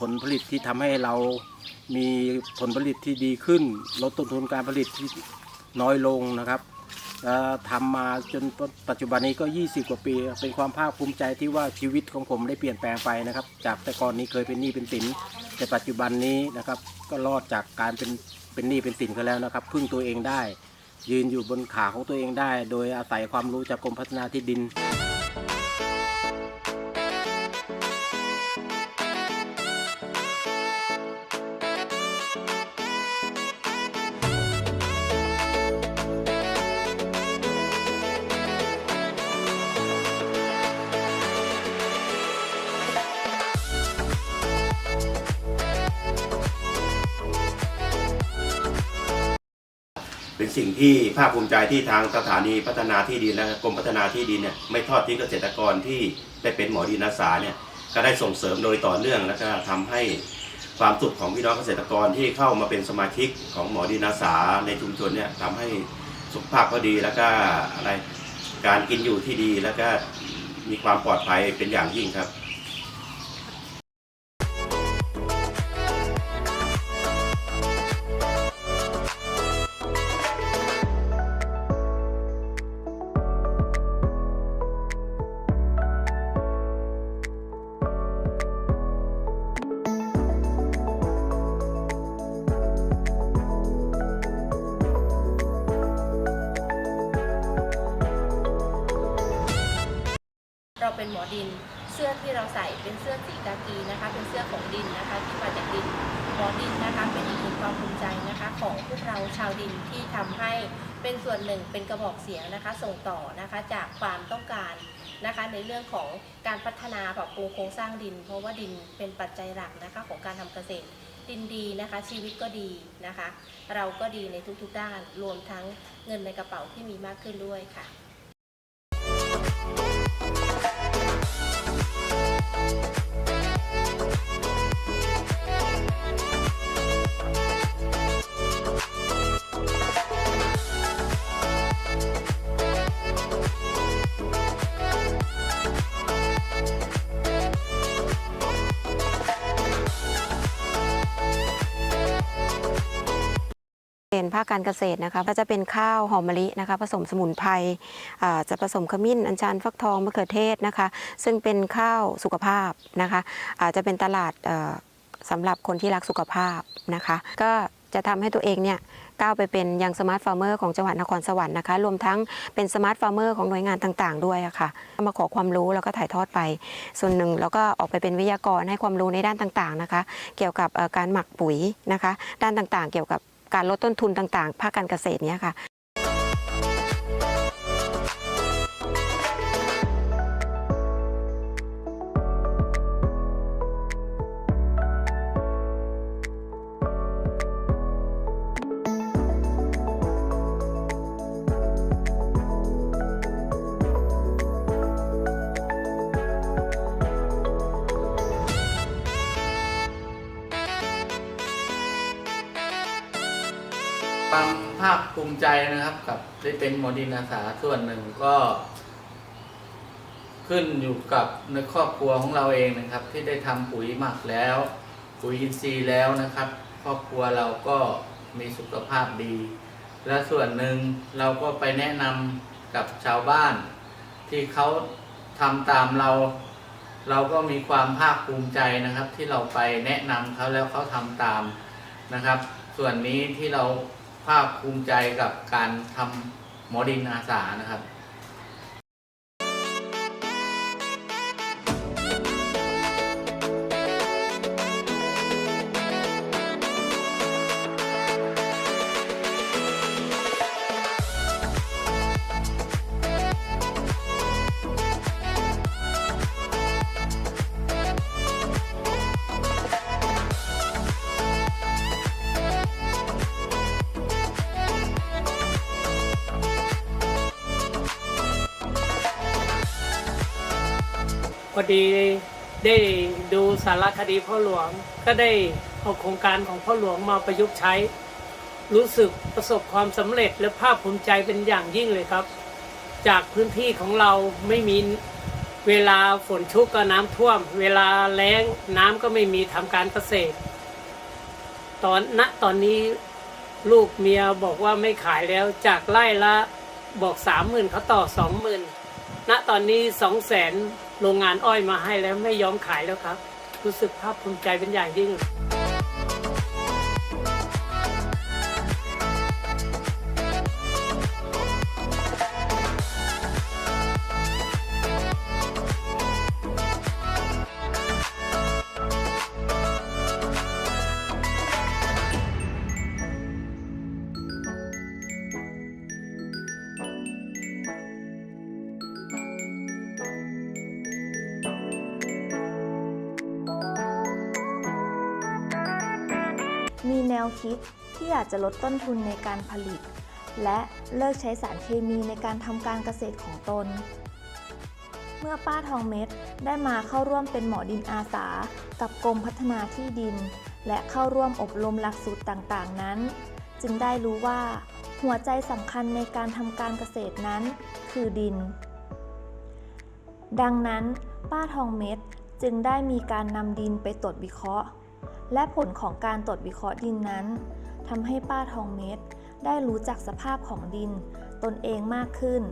ผลผลิตที่ทำให้เรามีผลผลิตที่ดีขึ้น ลดต้นทุนการผลิตที่น้อยลงนะครับเอ่อทำมาจนปัจจุบันนี้ก็ 20 กว่าปี เป็นความภาคภูมิใจที่ว่าชีวิตของผมได้เปลี่ยนแปลงไปนะครับ จากแต่ก่อนนี้เคยเป็นหนี้เป็นสิน แต่ปัจจุบันนี้นะครับก็รอดจากการเป็นเป็นหนี้เป็นสินกันแล้วนะครับ พึ่งตัวเองได้ ยืนอยู่บนขาของตัวเองได้ โดยอาศัยความรู้จากกรมพัฒนาที่ดิน เป็นสิ่งที่ภาคภูมิใจที่ทางสถานีพัฒนาที่ดินและกรมพัฒนาที่ดินเนี่ยไม่ทอดทิ้งเกษตรกรที่ได้เป็นหมอดินอาสาเนี่ยก็ได้ส่งเสริมโดยต่อเนื่องแล้วก็ทำให้ความสุขของพี่น้องเกษตรกรที่เข้ามาเป็นสมาชิกของหมอดินอาสาในชุมชนเนี่ยทำให้สุขภาพก็ดีแล้วก็อะไรการกินอยู่ที่ดีแล้วก็มีความปลอดภัยเป็นอย่างยิ่งครับ อดิน เสื้อที่เราใส่เป็นเสื้อสีกากีนะคะ เป็นเสื้อของดินนะคะ ที่มาจากดินหมอดินนะคะ เป็นอีกหนึ่งความภูมิใจนะคะ ของพวกเราชาวดินที่ทำให้เป็นส่วนหนึ่งเป็นกระบอกเสียงนะคะ ส่งต่อนะคะจากความต้องการนะคะ ในเรื่องของการพัฒนาปรับปรุงโครงสร้างดิน เพราะว่าดินเป็นปัจจัยหลักนะคะของการทำเกษตรดินดีนะคะชีวิตก็ดีนะคะ เราก็ดีในทุกๆด้าน รวมทั้งเงินในกระเป๋าที่มีมากขึ้นด้วยค่ะ เป็นภาคการเกษตรนะคะก็จะเป็นข้าวหอมมะลินะคะ ผสมสมุนไพรจะผสมขมิ้น อัญชันฟักทองมะเขือเทศนะคะ ซึ่งเป็นข้าวสุขภาพนะคะอาจจะเป็นตลาดสำหรับคนที่รักสุขภาพนะคะ ก็จะทำให้ตัวเองเนี่ยก้าวไปเป็นยังสมาร์ทฟาร์มเมอร์ของจังหวัดนครสวรรค์นะคะ รวมทั้งเป็นสมาร์ทฟาร์มเมอร์ของหน่วยงานต่างๆ ด้วยะค่ะ มาขอความรู้แล้วก็ถ่ายทอดไป ส่วนหนึ่งแล้วก็ออกไปเป็นวิทยากรให้ความรู้ในด้านต่างๆนะคะ เกี่ยวกับการหมักปุ๋ยนะคะ ด้านต่างๆ เกี่ยวกับ การลดต้นทุนต่างๆภาคการเกษตรเนี้ยค่ะ ความภาคภูมิใจนะครับ กับได้เป็นหมอดินอาสาส่วนหนึ่งก็ ขึ้นอยู่กับในครอบครัวของเราเองนะครับ ที่ได้ทำปุ๋ยหมักแล้ว ปุ๋ยอินทรีย์แล้วนะครับ ครอบครัวเราก็มีสุขภาพดี และส่วนหนึ่งเราก็ไปแนะนำกับชาวบ้าน ที่เขาทำตามเรา เราก็มีความภาคภูมิใจนะครับ ที่เราไปแนะนำเขาแล้วเขาทำตามนะครับ ส่วนนี้ที่เรา ภาคภูมิใจกับการทำหมอดินอาสานะครับ อดีได้ดูสารคดีพ่อหลวง ก็ได้เอาโครงการของพ่อหลวงมาประยุกต์ใช้ รู้สึกประสบความสำเร็จและภาคภูมิใจเป็นอย่างยิ่งเลยครับ จากพื้นที่ของเราไม่มีเวลาฝนชุกก็น้ำท่วม เวลาแล้งน้ำก็ไม่มีทำการเกษตร ตอนณตอนนี้ลูกเมียบอกว่าไม่ขายแล้วจากไร่ละบอกสามหมื่นเขาต่อสองหมื่นณตอนนี้สองแสน โรงงานอ้อยมาให้แล้วไม่ยอมขายแล้วครับ รู้สึกภาคภูมิใจเป็นอย่างยิ่ง มีแนวคิดที่อยากจะลดต้นทุนในการผลิต และเลิกใช้สารเคมีในการทำการเกษตรของตน เมื่อป้าทองเม็ดได้มาเข้าร่วมเป็นหมอดินอาสา กับกรมพัฒนาที่ดิน และเข้าร่วมอบรมหลักสูตรต่างๆ นั้น จึงได้รู้ว่า หัวใจสำคัญในการทำการเกษตรนั้น คือดิน ดังนั้น ป้าทองเม็ดจึงได้มีการนำดินไปตรวจวิเคราะห์ และผลของการตรวจวิเคราะห์ดินนั้นทำให้ป้าทองเม็ดได้รู้จักสภาพของดิน ตนเองมากขึ้น